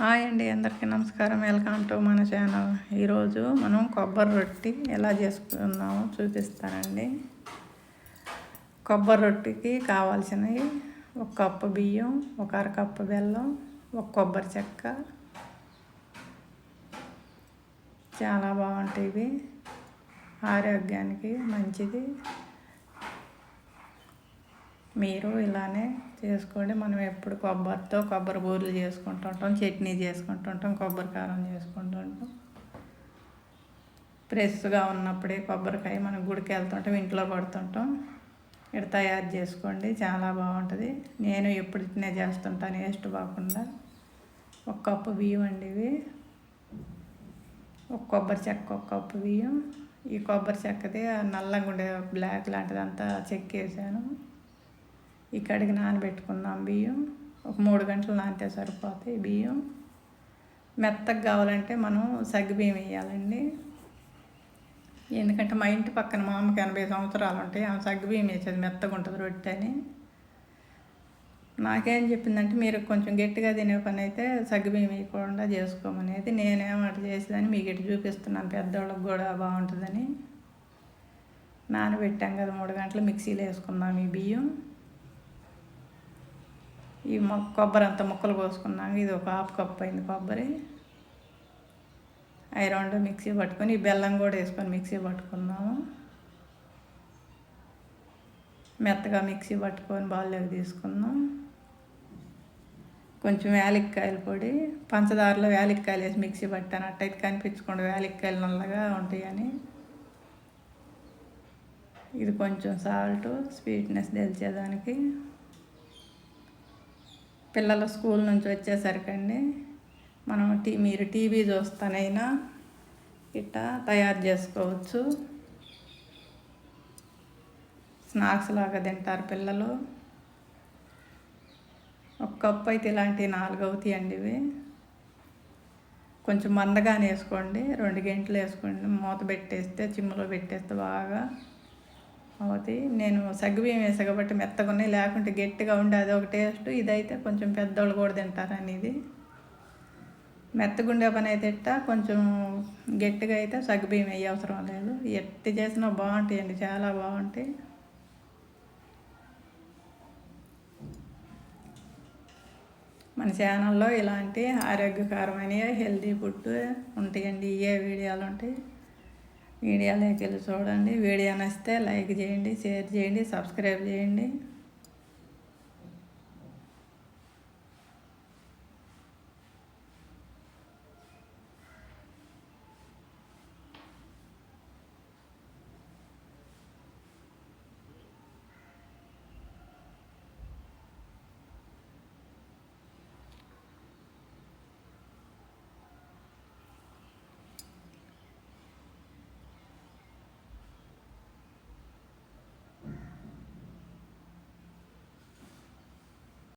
Hi అండి అందరికీ నమస్కారం. వెల్కమ్ టు మన ఛానల్. ఈరోజు మనం కొబ్బరి రొట్టి ఎలా చేసుకున్నామో చూపిస్తానండి. కొబ్బరి రొట్టికి కావాల్సినవి ఒక కప్పు బియ్యం ఒక అరకప్పు బెల్లం ఒక కొబ్బరి చెక్క. చాలా బాగుంటాయి ఇవి. ఆరోగ్యానికి మంచిది. మీరు ఇలానే చేసుకోండి. మనం ఎప్పుడు కొబ్బరితో కొబ్బరి బూరెలు చేసుకుంటుంటాం చట్నీ చేసుకుంటుంటాం కొబ్బరి కారం చేసుకుంటుంటాం ఫ్రెష్గా ఉన్నప్పుడే కొబ్బరికాయ మనం గుడికి వెళ్తుంటాం ఇంట్లో కొడుతుంటాం. ఇక్కడ తయారు చేసుకోండి చాలా బాగుంటుంది. నేను ఎప్పుడు ఇట్నే చేస్తుంటాను వేస్ట్ కాకుండా ఒక కప్పు బియ్యం అండి ఇవి. ఒక కొబ్బరి చెక్క ఒక కప్పు బియ్యం. ఈ కొబ్బరి చెక్కది నల్లంగా ఉండే బ్లాక్ లాంటిదంతా చెక్కేసాను. ఇక్కడికి నానబెట్టుకుందాం బియ్యం. ఒక మూడు గంటలు నానితే సరిపోతాయి బియ్యం. మెత్తగా కావాలంటే మనం సగ్గుబియ్యం వేయాలండి. ఎందుకంటే మా ఇంటి పక్కన మా అమ్మకి ఎనభై సంవత్సరాలు ఉంటాయి. ఆమె సగ్గుబియ్యం వేసేది మెత్తగా ఉంటుంది రొట్టె అని. నాకేం చెప్పిందంటే మీరు కొంచెం గట్టిగా తినే పని అయితే సగ్గుబియ్యం వేయకుండా చేసుకోమనేది. నేనేమట చేసేదని మీకు ఇటు చూపిస్తున్నాను పెద్దవాళ్ళకి కూడా బాగుంటుందని. నానబెట్టాం కదా మూడు గంటలు మిక్సీలో వేసుకుందాం ఈ బియ్యం. ఈ మొక్క కొబ్బరి అంతా ముక్కలు కోసుకున్నాము ఇది ఒక హాఫ్ కప్ అయింది కొబ్బరి. అవి రెండు మిక్సీ పట్టుకొని ఈ బెల్లం కూడా వేసుకొని మిక్సీ పట్టుకున్నాము మెత్తగా మిక్సీ పట్టుకొని బాల్లోకి తీసుకున్నాం కొంచెం యాలక్కాయల పొడి పంచదారలో యాలక్కాయలు వేసి మిక్సీ పట్టాను. అట్టయితే కనిపించకుండా యాలక్కాయలు నల్లగా ఉంటాయని. ఇది కొంచెం సాల్ట్ స్వీట్నెస్ తెలిసేదానికి. పిల్లలు స్కూల్ నుంచి వచ్చేసరికండి మనం టీ మీరు టీవీ చూస్తానైనా ఇట్టా తయారు చేసుకోవచ్చు. స్నాక్స్ లాగా తింటారు పిల్లలు. ఒక కప్పు అయితే ఇలాంటి నాలుగు అవుతాయండి ఇవి. కొంచెం మందగానే వేసుకోండి. రెండు గంటలు వేసుకోండి. మూత పెట్టేస్తే చిమ్ములో పెట్టేస్తే బాగా అవుతాయి నేను సగ్గుబియ్యం వేసా కాబట్టి మెత్తగా ఉన్నాయి. లేకుంటే గట్టిగా ఉండే అది ఒక టేస్ట్. ఇదైతే కొంచెం పెద్దోళ్ళు కూడా తింటారు అనేది. మెత్తగుండే పని అయితే ఇట్ట కొంచెం గట్టిగా అయితే సగ్గుబియ్యం వేయ అవసరం లేదు. ఎట్టి చేసినా బాగుంటాయండి చాలా బాగుంటాయి. మన ఛానల్లో ఇలాంటి ఆరోగ్యకరమైన హెల్తీ ఫుడ్ ఉంటాయండి. ఏ వీడియోలు ఉంటాయి? వీడియోలోకి వెళ్ళి చూడండి. వీడియో నచ్చితే లైక్ చేయండి షేర్ చేయండి సబ్స్క్రైబ్ చేయండి.